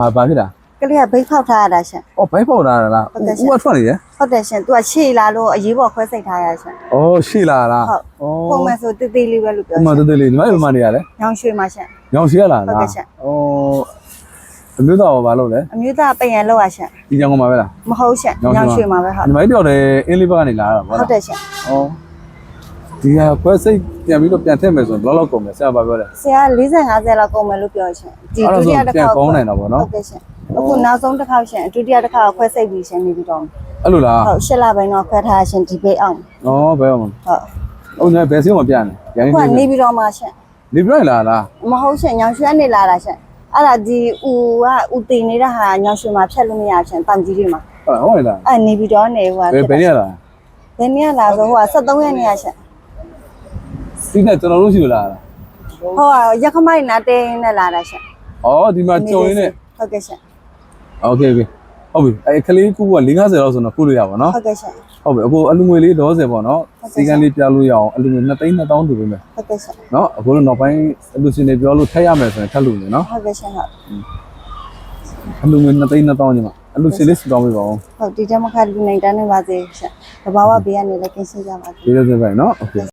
ဘာဘာဖြစ်တာကလေးကဘိတ်ဖောက်ထားရတာရှင်အော်ဘိုက်ပေါက်လာတာလားဟုတ်ကဲ့ရှင်ဦးကထွက်နေတယ်ဟုတ်တယ်ရှင်သူကရှေ့လာလို့အရေးပေါ်ခွဲစိတ်ထားရရှင် အော်ရှိလာလားဟုတ် အော်ပုံမှန်ဆိုတေးသေးလေးပဲလို့ပြောဥမာရှင်တည်းလေးညီမတို့မနေရလဲညောင်ရွှေမှာရှင် ညောင်ရှိရလားဟုတ်ကဲ့ရှင်အော်အမျိုးသားကဘာလုပ်လဲအမျိုးသားပယံလောက်ရရှင်ဒီကြောင်ကမှာပဲလား မဟုတ်ရှင်ညောင်ရွှေမှာပဲဟုတ်ညီမတို့တယောက်တည်းအင်းလေးဘက်ကနေလာတာဗောဟုတ်လားတယ်ရှင်အော် ဒီဟာခွဲစိတ်ပြန်ပြီးတော့ပြန်ထည့်မယ်ဆိုရင်ဘယ်လောက်ကုန်မလဲဆရာဘာပြောလဲဆရာ40 50လောက်ကုန်မယ်လို့ပြောရှင်ဒီအဲ့ဒါဒုဆိုတိယတစ်ပြန်ခါကောင်းနိုင်တာပေါ့နော်ဟုတ်ကဲ့ရှင်အခုနောက်ဆုံးတစ်ခါရှင်ဒုတိယတစ်ခါခွဲစိတ်ပြီးရှင်နေပြီးတော့အဲ့လိုလားဟုတ်ရှစ်လပိုင်းတော့ခွဲထားရရှင်ဒီဘေးအောင်ဩဘယ်အောင်ဟုတ်ဟုတ်နေဘယ်စီမပြန်လဲရိုင်းခုနေကနေပြီးတော့မှရှင်နေပြရလားလားမဟုတ်ရှင်ညောင်ရွှေကနေလာတာရှင်အဲ့ဒါဒီဦးကဦးတင်နေတဲ့ဟာညောင်ရွှေမှာဖြတ်လို့မရရှင်တန်ကြီးလေးမှာဟုတ်ဟုတ်လားအဲ့နေပြီးတော့နေဟိုကဘယ်ဘယ်နေရလားဘယ်နေ့လာဆိုဟိုက73ရက်နေ့ရရှင် ဒီနဲ့ကျွန်တော်တို့ရှိလို့လား ဟိုကရက်ခမိုက်နာတင်းနဲ့လာတာရှင် ဩဒီမှာကြုံရင်းနဲ့ ဟုတ်ကဲ့ရှင် โอเคโอเคဟုတ်ပြီအဲကလေးကူက450လောက်ဆိုတော့ကုလို့ရပါတော့ ဟုတ်ကဲ့ရှင် ဟုတ်ပြီအခုအလူငွေလေးတော့စေပေါ့နော်စီကံလေးပြလို့ရအောင်အလူငွေ2သိန်း2000တူပေးမယ် ဟုတ်ကဲ့ရှင် နော်အခုလို့နောက်ပိုင်းအလူရှင်တွေပြောလို့ထည့်ရမယ်ဆိုရင်ထပ်လို့နေနော် ဟုတ်ကဲ့ရှင်ဟုတ် အလူငွေ2သိန်း2000ညီမအလူရှင်လေးစတောင်းပေးပါဦး ဟုတ်ဒီတမခါလူနိုင်တန်းနေပါစေရှင်တဘာဝဘေးကနေလည်းကင်းရှင်းကြပါစေ ဒီလိုစပဲနော်โอเค